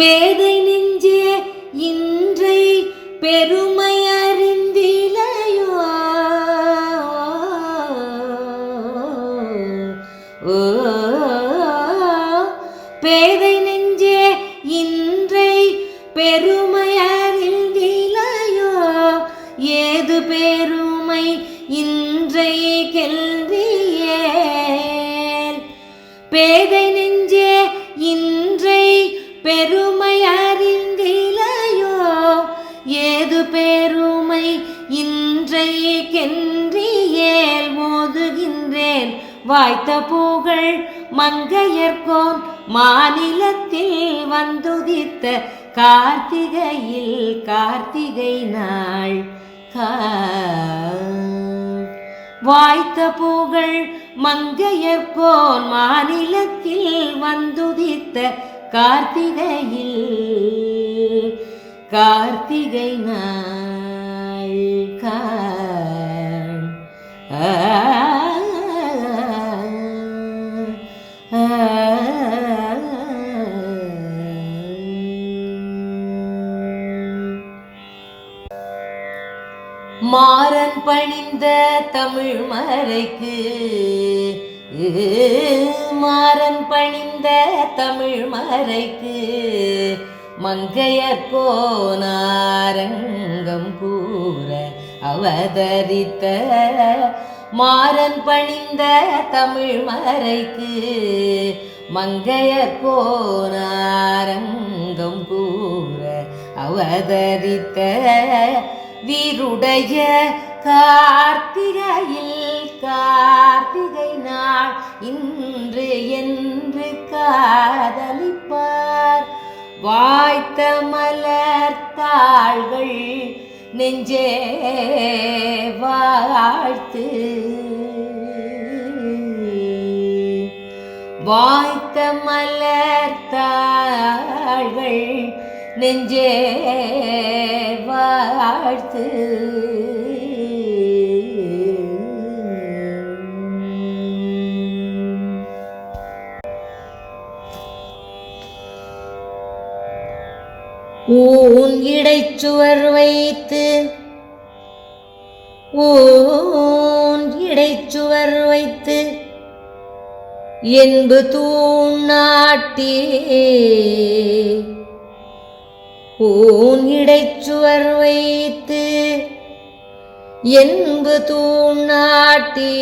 பேதை நெஞ்சே இன்றை பெருமை அறிந்திலையோ பேதை நெஞ்சே இன்றை பெருமை அறிந்திலையோ ஏது பெருமை இன்றை கெல்வியே பேதை பெருமை இன்றை கென்றியேல் மோதுகின்றேன். வாய்த்த புகழ் மங்கையர்கோன் மாநிலத்தில் வந்துதித்த கார்த்திகையில் கார்த்திகை நாள். வாய்த்த புகழ் மங்கையர்கோன் மாநிலத்தில் வந்துதித்த கார்த்திகையில் கார்த்திகை நாள் மாறன் பணிந்த தமிழ் மறைக்கு மாறன் பணிந்த தமிழ் மறைக்கு மங்கையற்கோனாரங்கம் கூற அவதரித்த மாறன் பணிந்த தமிழ் மறைக்கு மங்கையற்கோனாரங்கம் கூற அவதரித்த வீருடைய கார்த்திகையில் கார்த்திகை நாள் இன்று என்று காதலிப்பார். வா மலர் தாள்கள் நெஞ்சே வாழ்த்து. வாய்த்த மலர் தாள்கள் நெஞ்சே வாழ்த்து. ஊன் இடைச்சுவர் வைத்து ஊன் இடைச்சுவர் வைத்து என்பு தூண் தூணாட்டி ஊன் இடைச்சுவர் வைத்து என்பு தூண் தூணாட்டி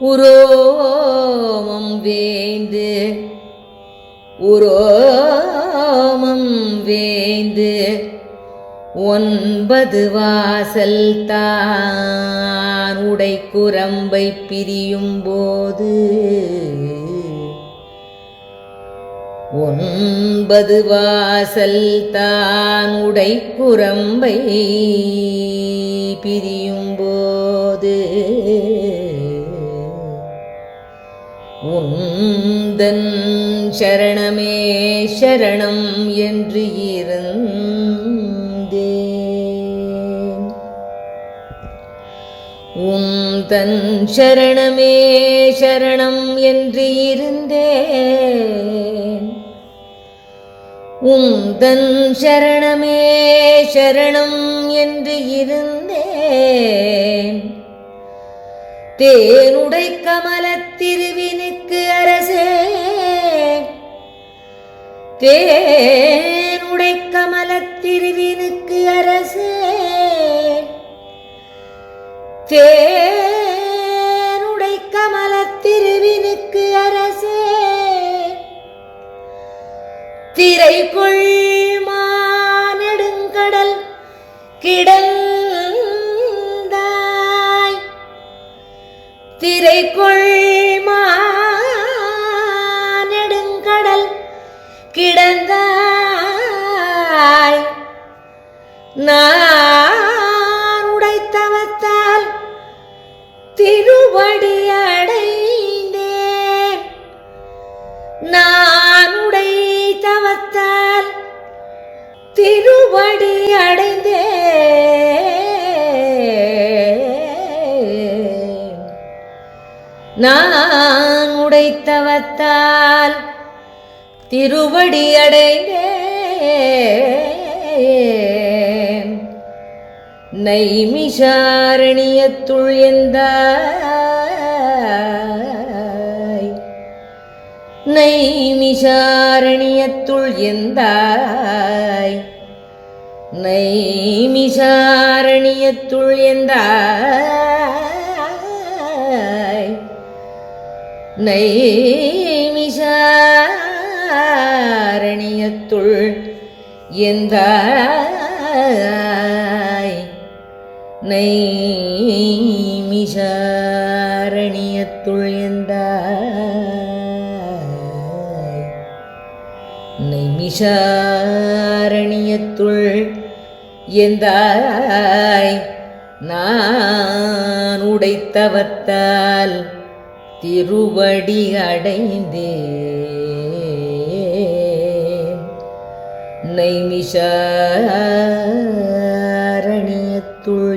உரோமம் வேந்து உரோமம் வேந்து ஒன்பது வாசல் தான் உடை குரம்பை பிரியும் போது. ஒன்பது வாசல் தான் உடை குரம்பை பிரியும் போது. உந்தன் சரணமே சரணம் என்று இருந்தேன். உம் தன் சரணமே சரணம் என்று இருந்தேன். உம் தன் சரணமே சரணம் என்று இருந்தேன். தேனுடை கமலத்திருவினுக்கு அரசே தேனுடை கமலத்திருவினுக்கு அரசே. தேனுடை கமலத்திருவினுக்கு அரசே. திரைக்குள் மானெடுங்கடல் கிடந்தாய். திரைக்குள் கிடந்தாய். நான் உடைத்தவத்தால் திருவடி அடைந்தேன். நான் உடைத்தவத்தால் திருவடி அடைந்தேன். நான் உடைத்தவத்தால் திருவடி அடைந்தேன். நைமிஷாரணியத்துள் எந்தாய்? நைமிஷாரணியத்துள் எந்தாய்? நைமிஷாரணியத்துள் எந்தாய்? அரணியத்துள் எந்த நெய்மிஷாரணியத்துள் எந்த நெய்மிஷாரணியத்துள் எந்தாய்? நான் உடைத்தவத்தால் திருவடி அடைந்தேன். நைமிஷாரணியத்துள் என்